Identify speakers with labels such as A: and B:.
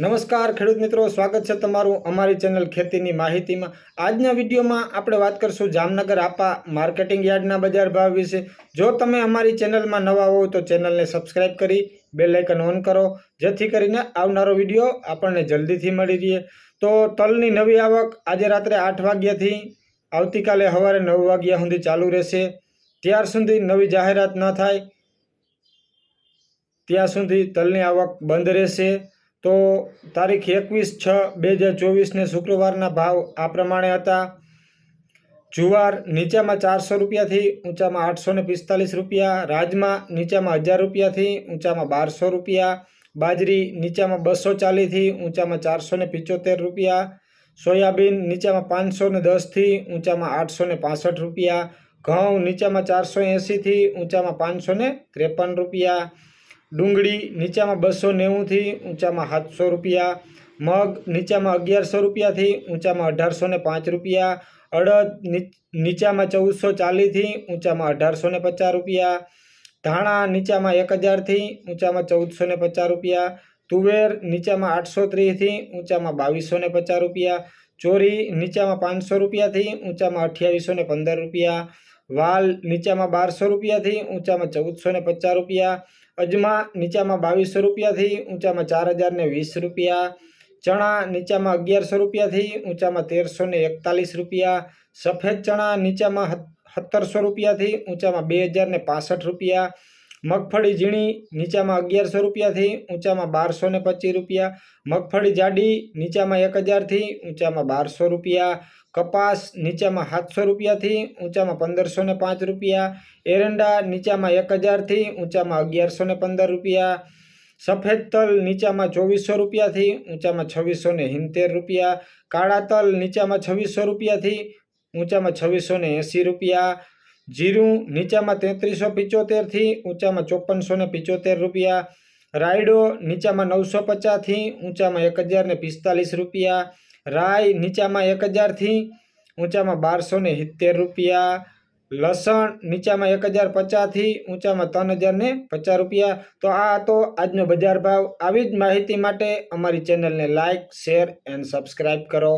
A: નમસ્કાર ખેડૂત મિત્રો, સ્વાગત છે તમારું અમારી ચેનલ ખેતીની માહિતીમાં. આજના વિડીયોમાં આપણે વાત કરીશું જામનગર આપા માર્કેટિંગ યાર્ડના બજાર ભાવ વિશે. જો તમે અમારી ચેનલમાં નવા હોવ તો ચેનલને સબસ્ક્રાઇબ કરી, બેલ આઇકન ઓન કરો, જેથી કરીને આવનારો વીડિયો આપણને જલ્દીથી મળી રહે. તો તલની નવી આવક આજે રાત્રે આઠ વાગ્યાથી આવતીકાલે સવારે નવ વાગ્યા સુધી ચાલુ રહેશે. ત્યાર સુધી નવી જાહેરાત ન થાય. ત્યાં સુધી તલની આવક બંધ રહેશે. તો તારીખ એકવીસ છ બે હજાર ચોવીસને શુક્રવારના ભાવ આ પ્રમાણે હતા. જુવાર નીચામાં ચારસો રૂપિયાથી ઊંચામાં આઠસો ને પિસ્તાલીસ રૂપિયા, રાજમાં નીચામાં હજાર રૂપિયાથી ઊંચામાં બારસો રૂપિયા, બાજરી નીચામાં બસો ચાલીસથી ઊંચામાં ચારસો ને પિચોતેર રૂપિયા, સોયાબીન નીચામાં પાંચસો ને દસથી ઊંચામાં આઠસો ને પાસઠ રૂપિયા, ઘઉં નીચામાં ચારસો એંસીથી ઊંચામાં પાંચસો ને ત્રેપન રૂપિયા ડુંગળી નીચામાં બસો નેવુંથી ઊંચામાં સાતસો રૂપિયા, મગ નીચામાં અગિયારસો રૂપિયાથી ઊંચામાં અઢારસો ને પાંચ રૂપિયા, અડદ નીચામાં ચૌદસો ચાલીસથી ઊંચામાં અઢારસો ને પચાસ રૂપિયા, ધાણા નીચામાં એક હજારથી ઊંચામાં ચૌદસો ને પચાસ રૂપિયા, તુવેર નીચામાં આઠસો ત્રીસથી ઊંચામાં બાવીસો ને પચાસ રૂપિયા, ચોરી નીચામાં પાંચસો રૂપિયાથી ઊંચામાં અઠ્યાવીસો ને પંદર રૂપિયા વાલ નીચામાં બારસો રૂપિયાથી ઊંચામાં ચૌદસો ને પચાસ રૂપિયા, અજમા નીચામાં બાવીસો રૂપિયાથી ઊંચામાં ચાર હજાર ને વીસ રૂપિયા, ચણા નીચામાં અગિયારસો રૂપિયાથી ઊંચામાં તેરસો ને એકતાલીસ રૂપિયા, સફેદ ચણા નીચામાં સત્તરસો રૂપિયાથી ઊંચામાં બે હજાર ને પાસઠ રૂપિયા મગફળી ઝીણી નીચામાં અગિયારસો રૂપિયાથી ઊંચામાં બારસો ને પચીસ રૂપિયા. મગફળી જાડી નીચામાં એક હજારથી ઊંચામાં બારસો રૂપિયા. કપાસ નીચામાં સાતસો રૂપિયાથી ઊંચામાં પંદરસો ને પાંચ રૂપિયા. એરંડા નીચામાં એક હજારથી ઊંચામાં અગિયારસો ને પંદર રૂપિયા. સફેદ તલ નીચામાં ચોવીસો રૂપિયાથી ઊંચામાં છવ્વીસો ને સિત્તેર રૂપિયા. કાળા તલ નીચામાં છવ્વીસો રૂપિયાથી ઊંચામાં છવ્વીસો ને એંસી રૂપિયા. જીરું નીચામાં તેત્રીસો પિચોતેરથી ઊંચામાં ચોપનસો ને પિચોતેર રૂપિયા. રાયડો નીચામાં નવસો પચાસથી ઊંચામાં એક હજાર ને પિસ્તાલીસ રૂપિયા. રાય નીચામાં એક હજારથી ઊંચામાં બારસો ને સિત્તેર રૂપિયા. લસણ નીચામાં એક હજાર પચાસથી ઊંચામાં ત્રણ હજાર ને પચાસ રૂપિયા. તો આ હતો આજનો બજાર ભાવ. આવી જ માહિતી માટે અમારી ચેનલને લાઇક શેર એન્ડ સબસ્ક્રાઈબ કરો.